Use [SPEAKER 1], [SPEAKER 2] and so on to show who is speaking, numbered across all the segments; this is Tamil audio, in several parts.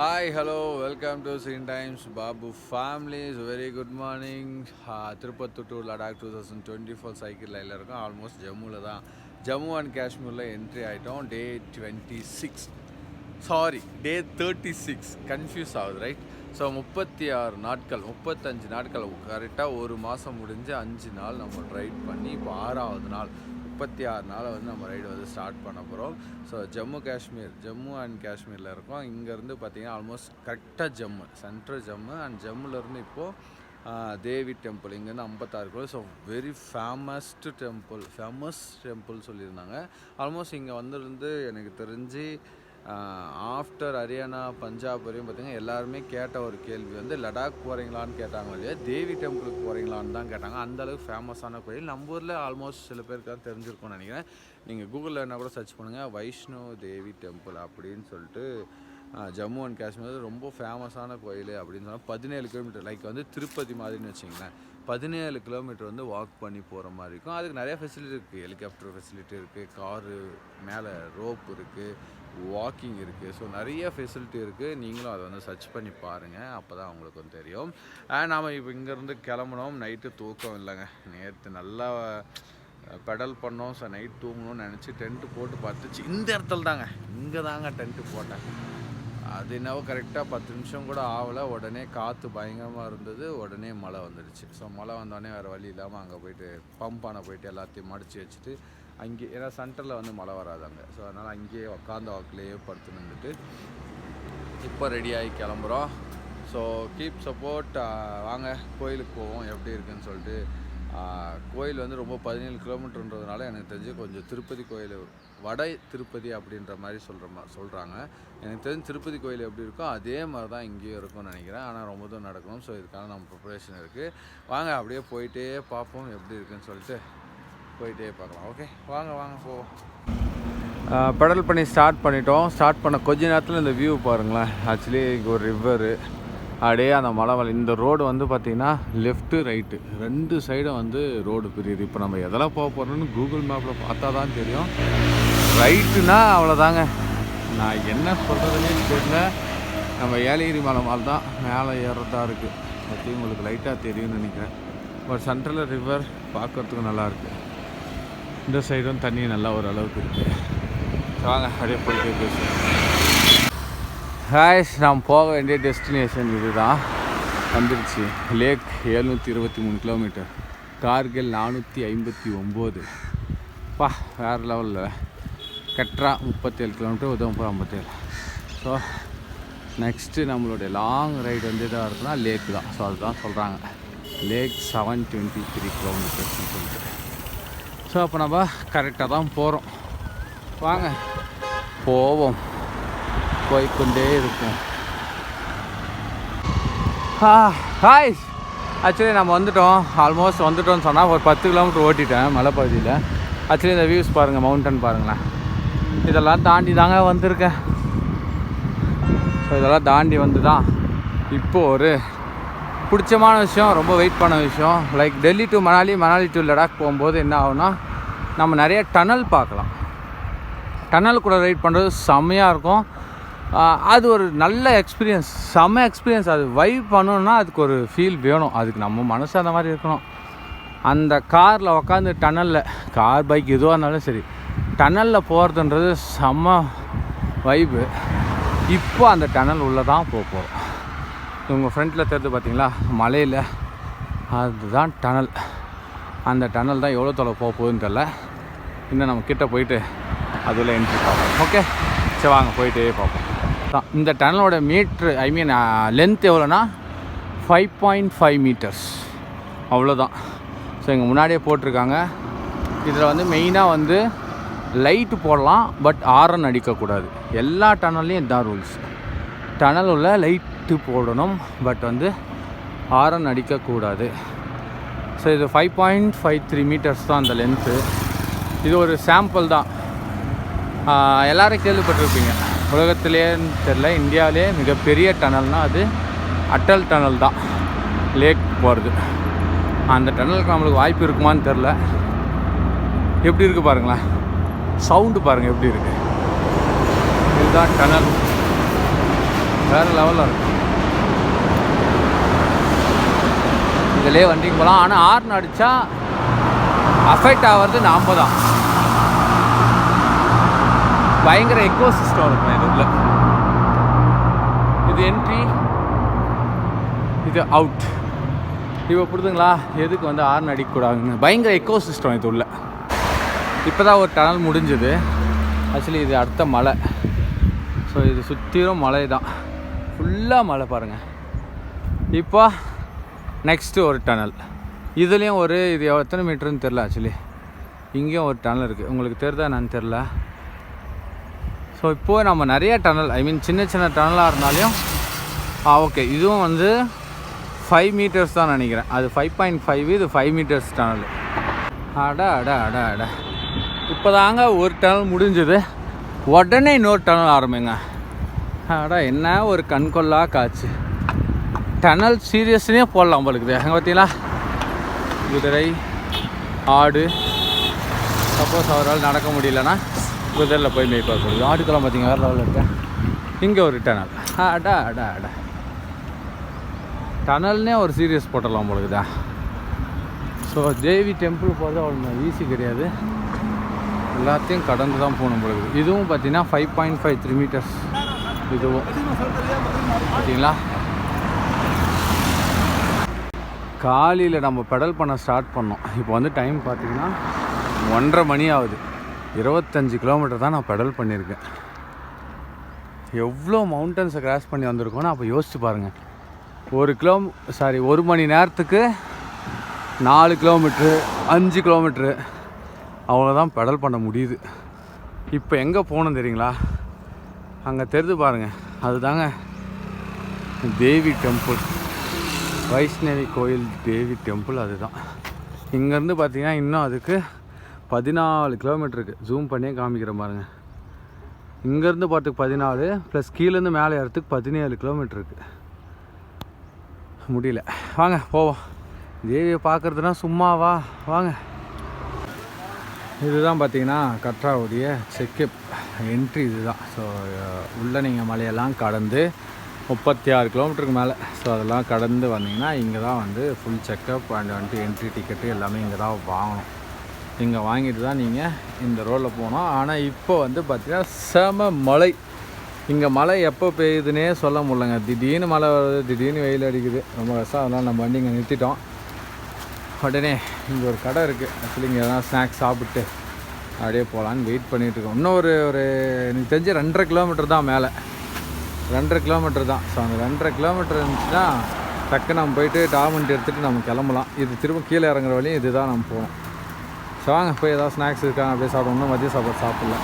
[SPEAKER 1] Hi hello welcome to scene times Babu families very good morning Tirupattur to Ladakh two thousand twenty four cycle லைனில் இருக்கோம். ஆல்மோஸ்ட் ஜம்முவில் தான். ஜம்மு அண்ட் காஷ்மீரில் என்ட்ரி ஆகிட்டோம் day twenty six sorry day thirty six confuse ஆகுது ரைட் ஸோ முப்பத்தி ஆறு நாட்கள் முப்பத்தஞ்சு நாட்கள். கரெக்டாக ஒரு மாதம் முடிஞ்சு அஞ்சு நாள் நம்ம ரைட் பண்ணி இப்போ ஆறாவது நாள். முப்பத்தி ஆறு நாளை வந்து நம்ம ரைடு வந்து ஸ்டார்ட் பண்ண போகிறோம் ஸோ ஜம்மு காஷ்மீர் ஜம்மு அண்ட் காஷ்மீரில் இருக்கோம். இங்கேருந்து பார்த்தீங்கன்னா ஆல்மோஸ்ட் கரெக்டாக ஜம்மு சென்ட்ரல் ஜம்மு அண்ட் ஜம்முலேருந்து இப்போது தேவி டெம்பிள் இங்கேருந்து ஐம்பத்தாறு kilo so very famous temple famous temple சொல்லியிருந்தாங்க. ஆல்மோஸ்ட் இங்கே வந்திருந்து எனக்கு தெரிஞ்சு ஆஃப்டர் ஹரியானா பஞ்சாப் வரையும் பார்த்தீங்கன்னா எல்லாருமே கேட்ட ஒரு கேள்வி வந்து லடாக் போகிறீங்களான்னு கேட்டாங்க இல்லையா? தேவி டெம்பிளுக்கு போகிறீங்களான்னு தான் கேட்டாங்க. அந்த அளவுக்கு ஃபேமஸான கோயில். நம்ம ஊரில் ஆல்மோஸ்ட் சில பேருக்கு தான் தெரிஞ்சிருக்கும்னு நினைக்கிறேன். நீங்கள் கூகுளில் என்ன கூட சர்ச் பண்ணுங்கள் வைஷ்ணோ தேவி டெம்பிள் அப்படின்னு சொல்லிட்டு ஜம்மு அண்ட் காஷ்மீர் ரொம்ப ஃபேமஸான கோயில் அப்படின்னு சொன்னால் பதினேழு கிலோமீட்டர் லைக் வந்து திருப்பதி மாதிரின்னு வச்சிங்களேன். பதினேழு கிலோமீட்டர் வந்து வாக் பண்ணி போகிற மாதிரி இருக்கும். அதுக்கு நிறைய ஃபெசிலிட்டி இருக்குது ஹெலிகாப்டர் ஃபெசிலிட்டி இருக்குது காரு மேலே ரோப் இருக்குது வாக்கிங் இருக்குது ஸோ நிறைய ஃபெசிலிட்டி இருக்குது நீங்களும் அதை வந்து சர்ச் பண்ணி பாருங்கள் அப்போ தான் உங்களுக்கு வந்து தெரியும். அண்ட் நாம் இப்போ இங்கேருந்து கிளம்புனோம். நைட்டு தூக்கம் இல்லைங்க. நேற்று நல்லா பெடல் பண்ணோம். ஸோ நைட் தூங்கணும்னு நினச்சி டென்ட்டு போட்டு பார்த்துச்சு. இந்த இடத்துல தாங்க. இங்கே தாங்க டென்ட்டு போட்டேன். அது என்னவோ கரெக்டாக பத்து நிமிஷம் கூட ஆகலை. உடனே காற்று பயங்கரமாக இருந்தது. உடனே மழை வந்துடுச்சு. ஸோ மழை வந்தோடனே வேறு வழி இல்லாமல் அங்கே போயிட்டு பம்பான போயிட்டு எல்லாத்தையும் மடித்து வச்சுட்டு அங்கே ஏன்னா சென்டரில் வந்து மழை வராதாங்க ஸோ அதனால் அங்கேயே உக்காந்த வாக்கிலேயே படுத்து நின்றுட்டு இப்போ ரெடியாகி கிளம்புறோம். ஸோ கீப் சப்போர்ட் வாங்க. கோயிலுக்கு போவோம் எப்படி இருக்குன்னு சொல்லிட்டு கோயில் வந்து ரொம்ப பதினேழு கிலோமீட்டருன்றதுனால எனக்கு தெரிஞ்சு கொஞ்சம் திருப்பதி கோயில் வட திருப்பதி அப்படின்ற மாதிரி சொல்கிற மாதிரி சொல்கிறாங்க எனக்கு தெரிஞ்சு திருப்பதி கோயில் எப்படி இருக்கோ அதே மாதிரி தான் இங்கேயும் இருக்கும்னு நினைக்கிறேன். ஆனால் ரொம்ப தூரம் நடக்கணும். ஸோ இதுக்கான நம்ம ப்ரிப்பரேஷன் இருக்குது வாங்க அப்படியே போயிட்டே பார்ப்போம் எப்படி இருக்குன்னு சொல்லிட்டு போயிட்டே பார்க்கலாம். ஓகே வாங்க வாங்க போ பெடல் பண்ணி ஸ்டார்ட் பண்ணிட்டோம். ஸ்டார்ட் பண்ண கொஞ்ச நேரத்தில் இந்த வியூ பாருங்களேன். ஆக்சுவலி இங்கே ஒரு ரிவரு அப்படியே அந்த மலை வலை இந்த ரோடு வந்து பார்த்திங்கன்னா லெஃப்ட்டு ரைட்டு ரெண்டு சைடும் வந்து ரோடு பிரியுது. இப்போ நம்ம எதெல்லாம் போக போகிறோம்னு கூகுள் மேப்பில் பார்த்தா தான் தெரியும். ரைட்டுனா அவ்வளோதாங்க நான் என்ன சொல்கிறதுனே தெரியல. நம்ம ஏலகிரி மலை மாதிரி தான் மேலே ஏறதா இருக்குது பற்றி உங்களுக்கு லைட்டாக தெரியும்னு நினைக்கிறேன். பட் சென்ட்ரலில் ரிவர் பார்க்குறதுக்கு நல்லாயிருக்கு இந்த சைடும் தண்ணி நல்லா ஓரளவுக்கு இருக்குது வாங்க அப்படியே போயிட்டு பேசுவோம். ஹாய்ஸ் நாம் போக வேண்டிய டெஸ்டினேஷன் இதுதான். வந்துருச்சு. லேக் எழுநூற்றி இருபத்தி மூணு கிலோமீட்டர் கார்கில் நானூற்றி ஐம்பத்தி ஒம்பது. பா வேறு லெவலில் கட்ரா முப்பத்தேழு கிலோமீட்டர் உதவம்பூர் ஐம்பத்தேழு. ஸோ நெக்ஸ்ட்டு நம்மளுடைய லாங் ரைடு வந்து எதாக இருக்குன்னா லேக் தான். ஸோ அதுதான் சொல்கிறாங்க லேக் செவன் டுவெண்ட்டி த்ரீ கிலோமீட்டர்ஸ்னு சொல்லிட்டு ஸோ அப்போ நம்ம கரெக்டாக தான் போகிறோம் வாங்க. போவோம். போய்க்கொண்டே இருக்கும் ஹாய் ஆக்சுவலி நம்ம வந்துட்டோம். ஆல்மோஸ்ட் வந்துட்டோம்னு சொன்னால் ஒரு பத்து கிலோமீட்டர் ஓட்டிட்டேன் மலைப்பகுதியில். ஆக்சுவலி இந்த வியூஸ் பாருங்கள் மவுண்டன் பாருங்களேன். இதெல்லாம் தாண்டி தாங்க வந்திருக்கேன். ஸோ இதெல்லாம் தாண்டி வந்து தான் இப்போ ஒரு பிடிச்சமான விஷயம் ரொம்ப வெயிட் பண்ண விஷயம். Like Delhi to Manali Manali to Ladakh போகும்போது என்ன ஆகும்னா நம்ம நிறைய டனல் பார்க்கலாம். டனல் கூட ரைட் பண்ணுறது செம்மையாக இருக்கும். அது ஒரு நல்ல எக்ஸ்பீரியன்ஸ் செம்ம எக்ஸ்பீரியன்ஸ் அது வைப் பண்ணணும்னா அதுக்கு ஒரு ஃபீல் வேணும். அதுக்கு நம்ம மனசு அந்த மாதிரி இருக்கணும். அந்த காரில் உக்காந்து டனலில் கார் பைக் எதுவாக இருந்தாலும் சரி டனலில் போகிறதுன்றது செம்ம வைப்பு இப்போ அந்த டனல் உள்ளே தான் போக போகிறோம் உங்கள் ஃப்ரண்ட்டில் தெரிஞ்சு பார்த்தீங்களா? மலையில் அதுதான் டனல். அந்த டனல் தான் எவ்வளோ தொலை போக போகுதுன்னு தெரில. இன்னும் நம்ம கிட்டே போயிட்டு அதில் என்ட்ரி பார்ப்போம். ஓகே சரி வாங்க போயிட்டே பார்ப்போம். தான் இந்த டனலோட மீட்ரு ஐ மீன் லென்த் எவ்வளோனா ஃபைவ் பாயிண்ட் ஃபைவ் மீட்டர்ஸ் அவ்வளோதான். ஸோ இங்கே முன்னாடியே போட்டிருக்காங்க. இதில் வந்து மெயினாக வந்து லைட்டு போடலாம் பட் ஆரன் அடிக்கக்கூடாது. எல்லா டனல்லையும் இதுதான் ரூல்ஸ் டனல் உள்ள லைட் லைட்டு போடணும் பட் வந்து ஆரன் அடிக்கக்கூடாது ஸோ இது five point five three metres தான் அந்த லென்த்து இது ஒரு சாம்பிள் தான். எல்லோரும் கேள்விப்பட்டிருப்பீங்க. உலகத்திலேன்னு தெரில இந்தியாவிலே மிகப்பெரிய டனல்னால் அது அட்டல் டனல் தான். லேக் போகிறது அந்த டனலுக்கு நம்மளுக்கு வாய்ப்பு இருக்குமான்னு தெரில எப்படி இருக்குது பாருங்களேன். சவுண்டு பாருங்கள் எப்படி இருக்குது இதுதான் டனல் வேறு லெவலில் இருக்கும் இதிலே வண்டிக்கு போகலாம். ஆனால் ஹார்ன் அடித்தா அஃபெக்ட் ஆகிறது நாம் தான். பயங்கர எக்கோ சிஸ்டம் இருக்கும் இது உள்ள இது என்ட்ரி இது அவுட் இப்போ பிடிதுங்களா எதுக்கு வந்து ஹார்ன் அடிக்கக்கூடாதுன்னு? பயங்கர எக்கோ சிஸ்டம் இது உள்ள. இப்போ தான் ஒரு டனல் முடிஞ்சுது. ஆக்சுவலி இது அடுத்த மலை. ஸோ இது சுற்றிலும் மலை தான் ஃபுல்லாக மலை பாருங்கள் இப்போ நெக்ஸ்ட்டு ஒரு டனல் இதுலேயும் ஒரு இது எத்தனை மீட்டருன்னு தெரில ஆக்சுவலி இங்கேயும் ஒரு டனல் இருக்குது உங்களுக்கு தெரிதா என்னன்னு தெரில ஸோ இப்போது நம்ம நிறைய டனல் ஐ மீன் சின்ன சின்ன டனலாக இருந்தாலையும் ஆ ஓகே இதுவும் வந்து ஃபைவ் மீட்டர்ஸ் தான் நினைக்கிறேன். அது ஃபைவ் பாயிண்ட் ஃபைவ் இது ஃபைவ் மீட்டர்ஸ் டனல் அட அட அட அட. இப்போ தாங்க ஒரு டனல் முடிஞ்சுது. உடனே இன்னொரு டனல் ஆரம்பிங்க. அடா என்ன ஒரு கண்கொள்ளா காய்ச்சி டனல் சீரியஸ்னே போடலாம் உங்களுக்கு அங்கே பார்த்தீங்களா? குதிரை ஆடு. சப்போஸ் அவரால் நடக்க முடியலன்னா குதிரையில் போய் மேய்ப்பார் முடியும் ஆடுக்கெல்லாம் பார்த்தீங்க வேறு லெவலில் இருக்கேன். இங்கே ஒரு டனல் அடா அடா அடா. டனல்னே ஒரு சீரியஸ் போட்டலாம் போலுக்குதா ஸோ தேவி டெம்பிள் போகிறது அவ்வளோ ஈஸி கிடையாது. எல்லாத்தையும் கடந்து தான் போகணும் உங்களுக்கு இதுவும் பார்த்தீங்கன்னா five point five three metres இதுவும். பார்த்தீங்களா? காலையில் நம்ம பெடல் பண்ண ஸ்டார்ட் பண்ணோம். இப்போ வந்து டைம் பார்த்தீங்கன்னா ஒன்றரை மணி ஆகுது. இருபத்தஞ்சி கிலோமீட்டர் தான் நான் பெடல் பண்ணியிருக்கேன். எவ்வளோ மவுண்டன்ஸை கிராஸ் பண்ணி வந்திருக்கோன்னு அப்போ யோசிச்சு பாருங்கள் ஒரு கிலோ சாரி ஒரு மணி நேரத்துக்கு நாலு கிலோமீட்ரு அஞ்சு கிலோமீட்ரு அவ்வளோதான் பெடல் பண்ண முடியுது. இப்போ எங்கே போகணும் தெரியுங்களா? அங்கே தெரிது பாருங்கள் அதுதாங்க தேவி டெம்பிள் வைஷ்ணவி கோயில் தேவி டெம்பிள் அதுதான். இங்கேருந்து பார்த்தீங்கன்னா இன்னும் அதுக்கு பதினாலு கிலோமீட்டருக்கு ஜூம் பண்ணியே காமிக்கிற பாருங்க. இங்கேருந்து பார்த்துக்கு பதினாலு ப்ளஸ் கீழேருந்து மேலே ஏறத்துக்கு பதினேழு கிலோமீட்டருக்கு முடியல. வாங்க போவோம். தேவியை பார்க்குறதுனா சும்மாவா? வாங்க. இதுதான் பார்த்தீங்கன்னா கட்ராவுடைய செக்கப் என்ட்ரி இதுதான். ஸோ உள்ளே நீங்கள் மலையெல்லாம் கடந்து முப்பத்தி ஆறு கிலோமீட்டருக்கு மேலே. ஸோ அதெல்லாம் கடந்து வந்தீங்கன்னா இங்கே தான் வந்து ஃபுல் செக்கப் அண்ட் வந்துட்டு என்ட்ரி டிக்கெட்டு எல்லாமே இங்கே தான் வாங்கணும். இங்கே வாங்கிட்டு தான் நீங்கள் இந்த ரோட்டில் போகணும். ஆனால் இப்போ வந்து பார்த்திங்கன்னா செம மழை. இங்கே மழை எப்போ பெய்யுதுன்னே சொல்ல முடியலங்க. திடீர்னு மழை வருது திடீர்னு வெயில் அடிக்குது. ரொம்ப கஷ்டம் அதனால் நம்ம வண்டி இங்கே நிறுத்திட்டோம். உடனே இங்கே ஒரு கடை இருக்குது ஆக்சுவலி இங்கே எதனா ஸ்நாக்ஸ் சாப்பிட்டு அப்படியே போகலான்னு வெயிட் பண்ணிகிட்ருக்கோம் இன்னும் ஒரு ஒரு எனக்கு தெரிஞ்சு ரெண்டரை கிலோமீட்டர் தான் மேலே. ரெண்டரை கிலோமீட்டர் தான். ஸோ அந்த ரெண்டரை கிலோமீட்டர் இருந்துச்சுன்னா டக்கு நம்ம போயிட்டு டார்மெண்ட் எடுத்துகிட்டு நம்ம கிளம்பலாம். இது திரும்ப கீழே இறங்குற வழியும் இதுதான் நம்ம போகணும். ஸோ வாங்க போய் ஏதாவது ஸ்நாக்ஸ் இருக்காங்க அப்படியே சாப்பிடணும் மதியம் சாப்பாடு சாப்பிடல.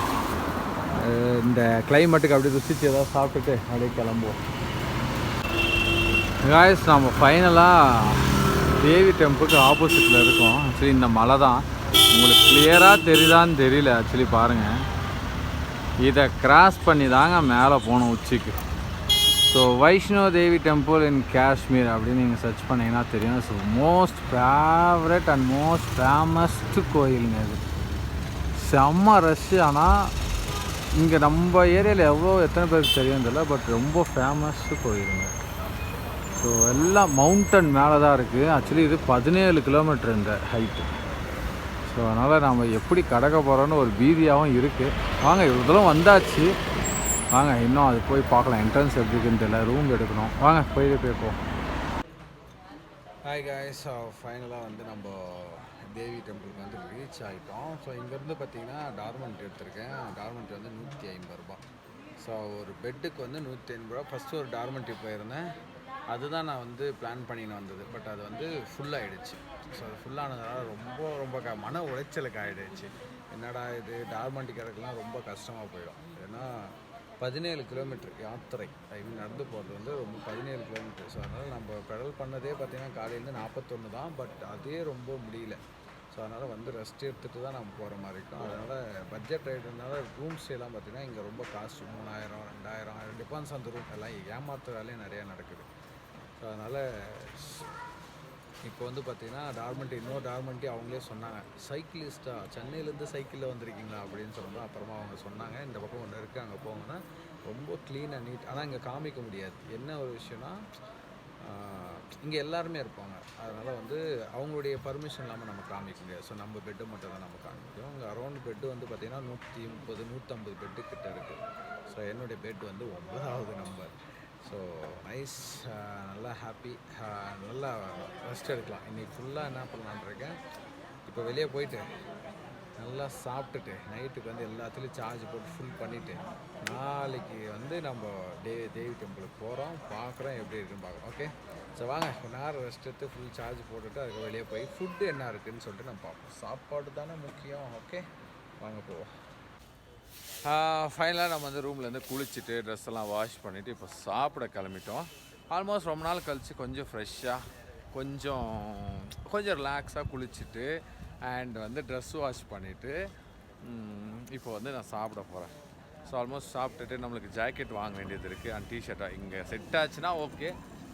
[SPEAKER 1] இந்த கிளைமேட்டுக்கு அப்படியே ருசிச்சு ஏதாவது சாப்பிட்டுட்டு அப்படியே கிளம்புவோம். காய்ஸ் நம்ம ஃபைனலாக தேவி டெம்புக்கு ஆப்போசிட்டில் இருக்கோம். ஆக்சுவலி இந்த மலை தான். உங்களுக்கு கிளியராக தெரியுதான்னு தெரியல ஆக்சுவலி பாருங்கள் இதை கிராஸ் பண்ணி தாங்க மேலே போகணும் உச்சிக்கு. So Vaishno Devi temple in Kashmir அப்படின்னு நீங்கள் சர்ச் பண்ணிங்கன்னா தெரியும். So most favourite and most famous கோயிலுங்க இது. செம்ம ரஷ்ஷு ஆனால் இங்கே நம்ம ஏரியாவில் எவ்வளோ எத்தனை பேருக்கு தெரியும் தெரியல பட் ரொம்ப ஃபேமஸ்ஸு கோயிலுங்க. ஸோ எல்லாம் மவுண்டன் மேலே தான் இருக்குது ஆக்சுவலி இது பதினேழு கிலோமீட்டர் இந்த ஹைட்டு ஸோ அதனால் நம்ம எப்படி கடக்க போகிறோன்னு ஒரு பீதியாகவும் இருக்குது வாங்க இதெல்லாம் வந்தாச்சு. வாங்க இன்னும் அது போய் பார்க்கலாம். என்ட்ரன்ஸ் எப்படி இருக்குன்னு தெரியல. ரூம் எடுக்கணும். வாங்க போயிட்டு போய்ப்போம் ஹாய் காய்ஸ் ஃபைனலாக வந்து நம்ம தேவி டெம்பிளுக்கு வந்து ரீச் ஆகிட்டோம் ஸோ இங்கேருந்து பார்த்தீங்கன்னா டார்மெண்ட் எடுத்திருக்கேன். டார்மெண்ட் வந்து நூற்றி ஐம்பது ரூபா ஸோ ஒரு பெட்டுக்கு வந்து நூற்றி ஐம்பது ரூபா ஃபஸ்ட்டு ஒரு டார்மெண்ட்ரி போயிருந்தேன். அதுதான் நான் வந்து பிளான் பண்ணின்னு வந்தது. பட் அது வந்து ஃபுல்லாகிடுச்சு ஸோ அது ஃபுல்லானதுனால ரொம்ப ரொம்ப க மன உளைச்சலுக்கு ஆகிடுச்சு என்னடா இது? டார்மெண்ட் கிடக்குலாம் ரொம்ப கஷ்டமாக போயிடும். ஏன்னா பதினேழு கிலோமீட்டர் யாத்திரை. ஐ மீன் நடந்து போகிறது வந்து ரொம்ப பதினேழு கிலோமீட்டர் ஸோ அதனால் நம்ம பெடல் பண்ணதே பார்த்தீங்கன்னா காலையிலேருந்து நாற்பத்தொன்று தான். பட் அதே ரொம்ப முடியல. ஸோ அதனால் வந்து ரெஸ்ட் எடுத்துகிட்டு தான் நம்ம போகிற மாதிரி இருக்கும். அதனால் பட்ஜெட் ரைடுனால ரூம் ஸ்டேலாம் பார்த்திங்கன்னா இங்கே ரொம்ப காஸ்ட் மூணாயிரம் ரெண்டாயிரம் டிபான்ஸ் அந்த ரூம் எல்லாம் ஏமாத்துற வேலையும் நிறையா நடக்குது. ஸோ அதனால் இப்போ வந்து பார்த்தீங்கன்னா டார்மெண்ட்டி இன்னொரு டார்மெண்ட்டி அவங்களே சொன்னாங்க. சைக்கிளிஸ்ட்டாக சென்னையிலேருந்து சைக்கிளில் வந்திருக்கீங்களா அப்படின்னு சொல்லும்போது அப்புறமா அவங்க சொன்னாங்க. இந்த பக்கம் ஒன்று இருக்குது அங்கே போங்கன்னா
[SPEAKER 2] ரொம்ப க்ளீனாக நீட் ஆனால் இங்கே காமிக்க முடியாது. என்ன ஒரு விஷயம்னா இங்கே எல்லாருமே இருப்பாங்க. அதனால் வந்து அவங்களுடைய பர்மிஷன் இல்லாமல் நம்ம காமிக்க முடியாது. ஸோ நம்ம பெட்டு மட்டும் தான் நம்ம காமிக்கும் இங்கே அரௌண்ட் பெட்டு வந்து பார்த்திங்கன்னா நூற்றி முப்பது நூற்றம்பது பெட்டு கிட்ட இருக்குது ஸோ என்னுடைய பெட் வந்து ஒன்பதாவது நம்பர் ஸோ நைஸ் uh, நல்லா ஹாப்பி uh, நல்லா ரெஸ்ட் எடுக்கலாம். இன்றைக்கி ஃபுல்லாக என்ன பண்ணலான்ருக்கேன் இப்போ வெளியே போயிட்டு நல்லா சாப்பிட்டுட்டு நைட்டுக்கு வந்து எல்லாத்துலேயும் சார்ஜ் போட்டு ஃபுல் பண்ணிவிட்டு நாளைக்கு வந்து நம்ம டே தேவி டெம்பிளுக்கு போகிறோம் பார்க்குறோம் எப்படி இருக்குன்னு பார்க்குறோம் ஓகே ஸோ வாங்க. கொஞ்ச நேரம் ரெஸ்ட் எடுத்து ஃபுல் சார்ஜ் போட்டுட்டு அதுக்கு வெளியே போய் ஃபுட்டு என்ன இருக்குதுன்னு சொல்லிட்டு நம்ம பார்ப்போம். சாப்பாடு தானே முக்கியம். ஓகே வாங்க போவோம்.
[SPEAKER 1] ஃபைனலாக நம்ம வந்து ரூம்லேருந்து குளிச்சுட்டு ட்ரெஸ் எல்லாம் வாஷ் பண்ணிவிட்டு இப்போ சாப்பிட கிளம்பிட்டோம். ஆல்மோஸ்ட் ரொம்ப நாள் கழித்து கொஞ்சம் ஃப்ரெஷ்ஷாக கொஞ்சம் கொஞ்சம் ரிலாக்ஸாக குளிச்சுட்டு அண்ட் வந்து ட்ரெஸ் வாஷ் பண்ணிவிட்டு இப்போ வந்து நான் சாப்பிட போகிறேன் ஸோ ஆல்மோஸ்ட் சாப்பிட்டுட்டு நம்மளுக்கு ஜாக்கெட் வாங்க வேண்டியது இருக்குது அண்ட் டிஷர்ட்டாக இங்கே செட் ஆச்சுன்னா ஓகே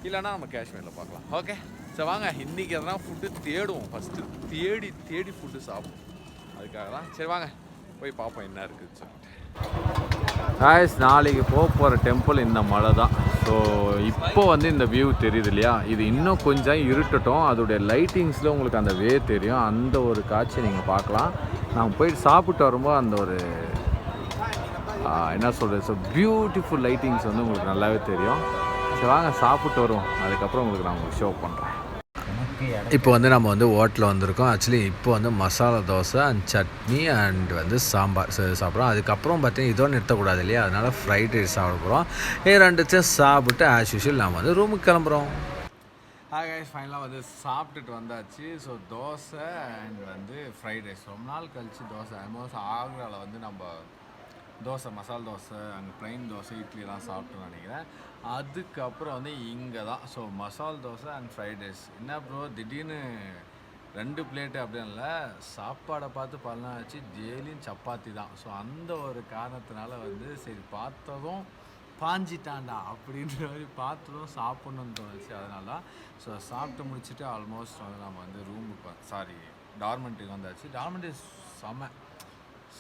[SPEAKER 1] இல்லைன்னா நம்ம காஷ்மீரில் பார்க்கலாம். ஓகே ஸோ வாங்க. இன்றைக்கி எதனா ஃபுட்டு தேடுவோம். ஃபஸ்ட்டு தேடி தேடி ஃபுட்டு சாப்பிடுவோம். அதுக்காக தான் சரி வாங்க. போய் பார்ப்போம் என்ன இருக்குது சார் காய்ஸ் நாளைக்கு போக போகிற டெம்பிள் இந்த மலை தான். ஸோ இப்போ வந்து இந்த வியூ தெரியுது இல்லையா? இது இன்னும் கொஞ்சம் இருட்டட்டும். அதோடைய லைட்டிங்ஸில் உங்களுக்கு அந்த வே தெரியும். அந்த ஒரு காட்சி நீங்கள் பார்க்கலாம். நாங்கள் போயிட்டு சாப்பிட்டு வரும்போது அந்த ஒரு என்ன சொல்கிறது ஸோ பியூட்டிஃபுல் லைட்டிங்ஸ் வந்து உங்களுக்கு நல்லாவே தெரியும். சரி வாங்க சாப்பிட்டு வருவோம். அதுக்கப்புறம் உங்களுக்கு நான் உங்களுக்கு ஷோ பண்ணுறேன் இப்போ வந்து நம்ம வந்து ஹோட்டலில் வந்திருக்கோம். ஆக்சுவலி இப்போ வந்து மசாலா தோசை அண்ட் சட்னி அண்ட் வந்து சாம்பார் சாப்பிட்றோம். அதுக்கப்புறம் பார்த்தீங்கன்னா இதோட நிறுத்தக்கூடாது இல்லையா? அதனால் ஃப்ரைட் ரைஸ் சாப்பிட போகிறோம் இது ரெண்டுத்தையும் சாப்பிட்டு ஆஸ் யூஷுவல் நாம் வந்து ரூமுக்கு கிளம்புறோம். ஹாய் கைஸ் ஃபைனலாக வந்து சாப்பிட்டுட்டு வந்தாச்சு. ஸோ தோசை அண்ட் வந்து ஃப்ரைட் ரைஸ் ரொம்ப நாள் கழிச்சு தோசை. ஆல்மோஸ்ட் ஆக்ராவில் வந்து நம்ம தோசை மசால் தோசை அங்கே ப்ளைன் தோசை இட்லிலாம் சாப்பிட்டோம்னு நினைக்கிறேன். அதுக்கப்புறம் வந்து இங்கே தான் so masal dosa and fried rice என்ன ப்ரோ திடீர்னு ரெண்டு பிளேட்டு அப்படின்னு இல்லை சாப்பாடை பார்த்து பல்லாம் ஆச்சு. டெய்லியும் சப்பாத்தி தான். ஸோ அந்த ஒரு காரணத்தினால வந்து சரி பார்த்ததும் பாஞ்சிட்டாண்டா அப்படின்ற மாதிரி பார்த்ததும் சாப்பிட்ணுன்னு தோணுச்சு. அதனால தான் ஸோ சாப்பிட்டு முடிச்சுட்டு ஆல்மோஸ்ட் வந்து நம்ம வந்து ரூமுக்கு சாரி டார்மெண்ட்டுக்கு வந்தாச்சு. டார்மெண்ட் செம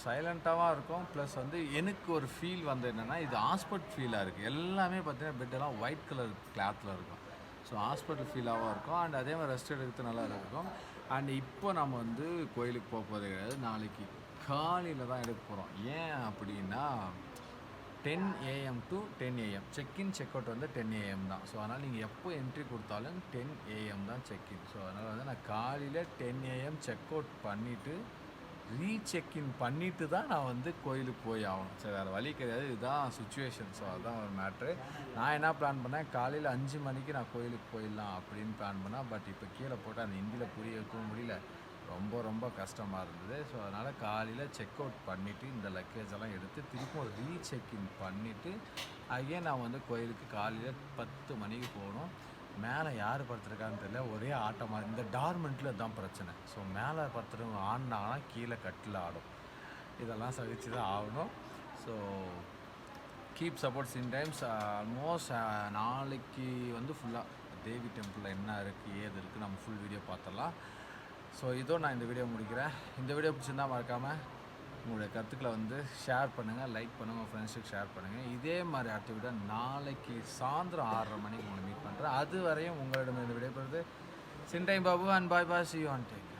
[SPEAKER 1] சைலண்ட்டாகவும் இருக்கும். ப்ளஸ் வந்து எனக்கு ஒரு ஃபீல் வந்து என்னென்னா இது ஹாஸ்பிட்டல் ஃபீலாக இருக்குது எல்லாமே பார்த்தீங்கன்னா பெட்டெல்லாம் ஒயிட் கலர் கிளாத்தில் இருக்கும். ஸோ ஹாஸ்பிட்டல் ஃபீலாகவும் இருக்கும். அண்ட் அதே மாதிரி ரெஸ்ட் எடுக்கிறது நல்லா இருக்கும். அண்ட் இப்போ நம்ம வந்து கோயிலுக்கு போக போகிறது கிடையாது. நாளைக்கு காலையில் தான் எடுக்க போகிறோம் ஏன் அப்படின்னா ten AM to ten AM check in check out வந்து டென் ஏஎம் தான். ஸோ அதனால் நீங்கள் எப்போ என்ட்ரி கொடுத்தாலும் டென் ஏஎம் தான் செக்இன் ஸோ அதனால் வந்து நான் காலையில் டென் ஏஎம் செக் அவுட் பண்ணிவிட்டு ரீசெக்இன் பண்ணிட்டு தான் நான் வந்து கோயிலுக்கு போய் ஆகணும். சரி வேறு வழி கிடையாது. இதுதான் சுச்சுவேஷன் ஸோ அதுதான் ஒரு மேட்ரு நான் என்ன பிளான் பண்ணேன்? காலையில் அஞ்சு மணிக்கு நான் கோயிலுக்கு போயிடலாம் அப்படின்னு பிளான் பண்ணேன். பட் இப்போ கீழே போட்டு அந்த ஹிந்தியில் புரிய வைக்கவும் முடியல. ரொம்ப ரொம்ப கஷ்டமாக இருந்தது. ஸோ அதனால் காலையில் செக் அவுட் பண்ணிவிட்டு இந்த லக்கேஜ் எல்லாம் எடுத்து திருப்பும் ரீசெக்இன் பண்ணிவிட்டு அகைன் நான் வந்து கோயிலுக்கு காலையில் பத்து மணிக்கு போகணும். மேலே யார் படுத்துருக்கான்னு தெரியல ஒரே ஆட்டமாக இந்த டார்மெண்ட்டில் தான் பிரச்சனை. ஸோ மேலே படுத்துறவங்க ஆடினாங்கன்னா கீழே கட்டில் ஆடும். இதெல்லாம் சகிச்சு தான் ஆகணும் so keep supports in times almost நாளைக்கு வந்து ஃபுல்லாக தேவி டெம்பிளில் என்ன இருக்குது ஏது இருக்குது நம்ம ஃபுல் வீடியோ பார்த்துடலாம். ஸோ இதோ நான் இந்த வீடியோ முடிக்கிறேன். இந்த வீடியோ பிடிச்சிருந்தா மறக்காமல் உங்களுடைய கருத்துக்களை வந்து ஷேர் பண்ணுங்கள் லைக் பண்ணுங்கள் உங்கள் ஃப்ரெண்ட்ஸுக்கு ஷேர் பண்ணுங்கள் இதே மாதிரி அடுத்த விட நாளைக்கு சாயந்தரம் ஆறரை மணிக்கு உங்களை மீட் பண்ணுறேன் அது வரையும் உங்களிடம் இந்த விடைபெறுது scene time Babu and bye bye see on take